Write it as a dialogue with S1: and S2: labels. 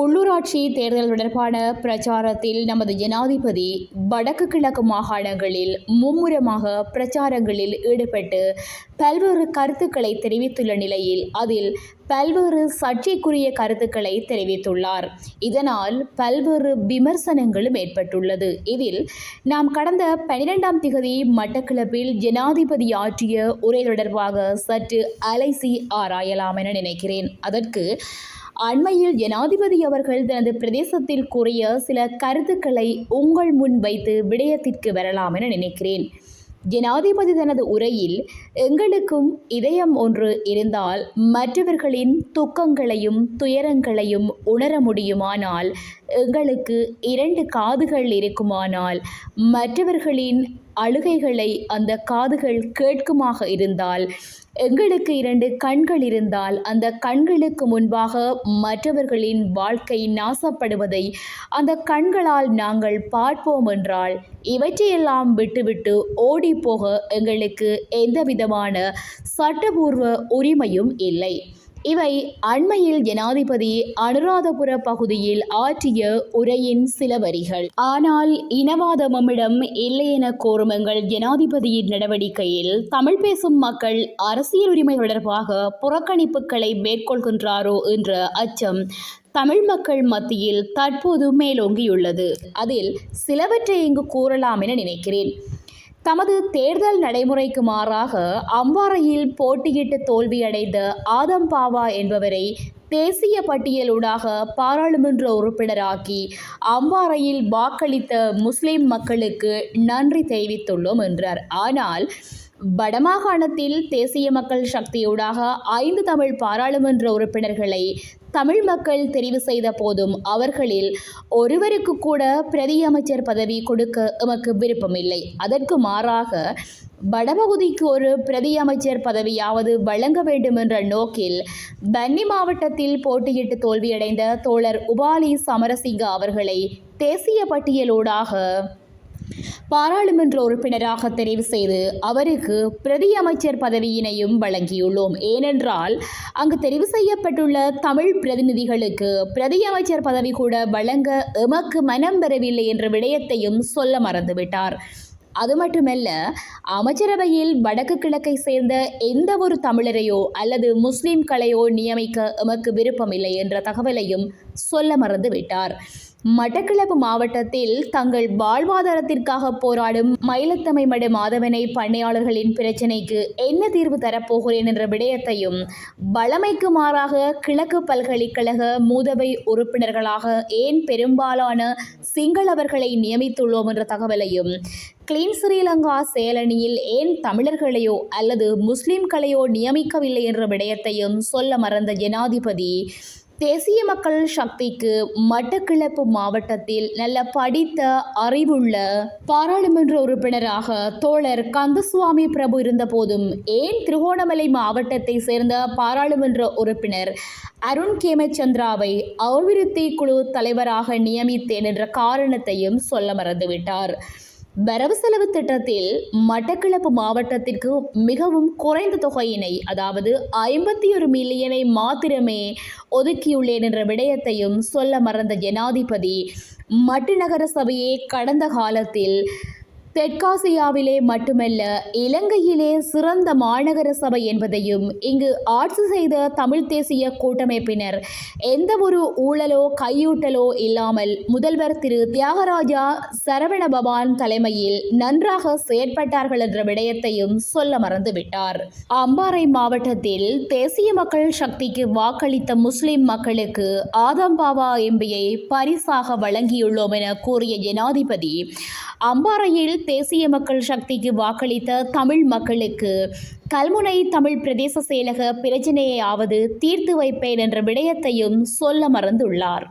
S1: உள்ளூராட்சி தேர்தல் தொடர்பான பிரச்சாரத்தில் நமது ஜனாதிபதி வடக்கு கிழக்கு மாகாணங்களில் மும்முரமாக பிரச்சாரங்களில் ஈடுபட்டு பல்வேறு கருத்துக்களை தெரிவித்துள்ள நிலையில் அதில் பல்வேறு சர்ச்சைக்குரிய கருத்துக்களை தெரிவித்துள்ளார். இதனால் பல்வேறு விமர்சனங்களும் ஏற்பட்டுள்ளது. இதில் நாம் கடந்த பனிரெண்டாம் திகதி மட்டக்களப்பில் ஜனாதிபதி ஆற்றிய உரை தொடர்பாக சற்று அலைசி ஆராயலாம் என நினைக்கிறேன். அதற்கு அண்மையில் ஜனாதிபதி அவர்கள் தனது பிரதேசத்தில் கூறிய சில கருத்துக்களை உங்கள் முன் வைத்து விடயத்திற்கு வரலாம் என நினைக்கிறேன். ஜனாதிபதி தனது உரையில் எங்களுக்கும் இதயம் ஒன்று இருந்தால் மற்றவர்களின் துக்கங்களையும் துயரங்களையும் உணர முடியுமானால் எங்களுக்கு இரண்டு காதுகள் இருக்குமானால் மற்றவர்களின் அழுகைகளை அந்த காதுகள் கேட்குமாக இருந்தால் எங்களுக்கு இரண்டு கண்கள் இருந்தால் அந்த கண்களுக்கு முன்பாக மற்றவர்களின் வாழ்க்கை நாசப்படுவதை அந்த கண்களால் நாங்கள் பார்ப்போம் என்றால் இவற்றையெல்லாம் விட்டுவிட்டு ஓடிப்போக எங்களுக்கு எந்தவிதமான சட்டபூர்வ உரிமையும் இல்லை. இவை அண்மையில் ஜனாதிபதி அனுராதபுர பகுதியில் ஆற்றிய உரையின் சில வரிகள். ஆனால் இனவாத மம்மிடம் இல்லை என கோரும் எங்கள் ஜனாதிபதியின் நடவடிக்கையில் தமிழ் பேசும் மக்கள் அரசியல் உரிமை தொடர்பாக புறக்கணிப்புகளை மேற்கொள்கின்றாரோ என்ற அச்சம் தமிழ் மக்கள் மத்தியில் தற்போது மேலோங்கியுள்ளது. அதில் சிலவற்றை இங்கு கூறலாம் என நினைக்கிறேன். தமது தேர்தல் நடைமுறைக்கு மாறாக அம்பாறையில் போட்டியிட்டு தோல்வியடைந்த ஆதம் பாவா என்பவரை தேசிய பட்டியலூடாக பாராளுமன்ற உறுப்பினராக்கி அம்பாறையில் வாக்களித்த முஸ்லிம் மக்களுக்கு நன்றி தெரிவித்துள்ளோம் என்றார். ஆனால் வடமாகாணத்தில் தேசிய மக்கள் சக்தியூடாக ஐந்து தமிழ் பாராளுமன்ற உறுப்பினர்களை தமிழ் மக்கள் தெரிவு செய்த போதும் அவர்களில் ஒருவருக்கு கூட பிரதி அமைச்சர் பதவி கொடுக்க எமக்கு விருப்பமில்லை. அதற்கு மாறாக வடபகுதிக்கு ஒரு பிரதி அமைச்சர் பதவியாவது வழங்க வேண்டும் என்ற நோக்கில் பன்னி மாவட்டத்தில் போட்டியிட்டு தோல்வியடைந்த தோழர் உபாலி சமரசிங்க அவர்களை தேசிய பட்டியலூடாக பாராளுமன்ற உறுப்பினராக தெரிவு செய்து அவருக்கு பிரதி அமைச்சர் பதவியினையும் வழங்கியுள்ளோம். ஏனென்றால் அங்கு தெரிவு செய்யப்பட்டுள்ள தமிழ் பிரதிநிதிகளுக்கு பிரதி அமைச்சர் பதவி கூட வழங்க எமக்கு மனம் பெறவில்லை என்ற விடயத்தையும் சொல்ல மறந்துவிட்டார். அது மட்டுமல்ல அமைச்சரவையில் வடக்கு கிழக்கை சேர்ந்த எந்த ஒரு தமிழரையோ அல்லது முஸ்லிம்களையோ நியமிக்க எமக்கு விருப்பமில்லை என்ற தகவலையும் சொல்ல மறந்துவிட்டார். மட்டக்களப்பு மாவட்டத்தில் தங்கள் வாழ்வாதாரத்திற்காக போராடும் மயிலத்தமை மடு மாதவனை பண்ணையாளர்களின் பிரச்சினைக்கு என்ன தீர்வு தரப்போகிறேன் என்ற விடயத்தையும் வளமைக்கு மாறாக கிழக்கு பல்கலைக்கழக மூதவை உறுப்பினர்களாக ஏன் பெரும்பாலான சிங்களவர்களை நியமித்துள்ளோம் என்ற தகவலையும் கிளீன் ஸ்ரீலங்கா சேலனியில் ஏன் தமிழர்களையோ அல்லது முஸ்லிம்களையோ நியமிக்கவில்லை என்ற விடயத்தையும் சொல்ல மறந்த ஜனாதிபதி தேசிய மக்கள் சக்திக்கு மட்டக்கிழப்பு மாவட்டத்தில் நல்ல படித்த அறிவுள்ள பாராளுமன்ற உறுப்பினராக தோழர் கந்தசுவாமி பிரபு இருந்தபோதும் ஏன் திருகோணமலை மாவட்டத்தை சேர்ந்த பாராளுமன்ற உறுப்பினர் அருண் கேமச்சந்திராவை அபிவிருத்தி குழு தலைவராக நியமித்தேன் என்ற காரணத்தையும் சொல்ல மறந்துவிட்டார். வரவு செலவு திட்டத்தில் மட்டக்களப்பு மாவட்டத்திற்கு மிகவும் குறைந்த தொகையினை அதாவது ஐம்பத்தி ஒரு மில்லியனை மாத்திரமே ஒதுக்கியுள்ளேன் என்ற விடயத்தையும் சொல்ல மறந்த ஜனாதிபதி மட்டு நகர சபையை கடந்த காலத்தில் தெற்காசியாவிலே மட்டுமல்ல இலங்கையிலே சிறந்த மாநகர சபை என்பதையும் இங்கு ஆட்சி செய்த தமிழ் தேசிய கூட்டமைப்பினர் எந்த ஒரு ஊழலோ கையூட்டலோ இல்லாமல் முதல்வர் திரு தியாகராஜா சரவணபவான் தலைமையில் நன்றாக செயற்பட்டார்கள் என்ற விடயத்தையும் சொல்ல மறந்துவிட்டார். அம்பாறை மாவட்டத்தில் தேசிய மக்கள் சக்திக்கு வாக்களித்த முஸ்லிம் மக்களுக்கு ஆதம்பாவா எம்பியை பரிசாக வழங்கியுள்ளோம் என கூறிய ஜனாதிபதி அம்பாறையில் தேசிய மக்கள் சக்திக்கு வாக்களித்த தமிழ் மக்களுக்கு கல்முனை தமிழ் பிரதேச செயலக பிரச்சினையாவது தீர்த்து வைப்பேன் என்ற விடயத்தையும் சொல்ல மறந்துள்ளார்.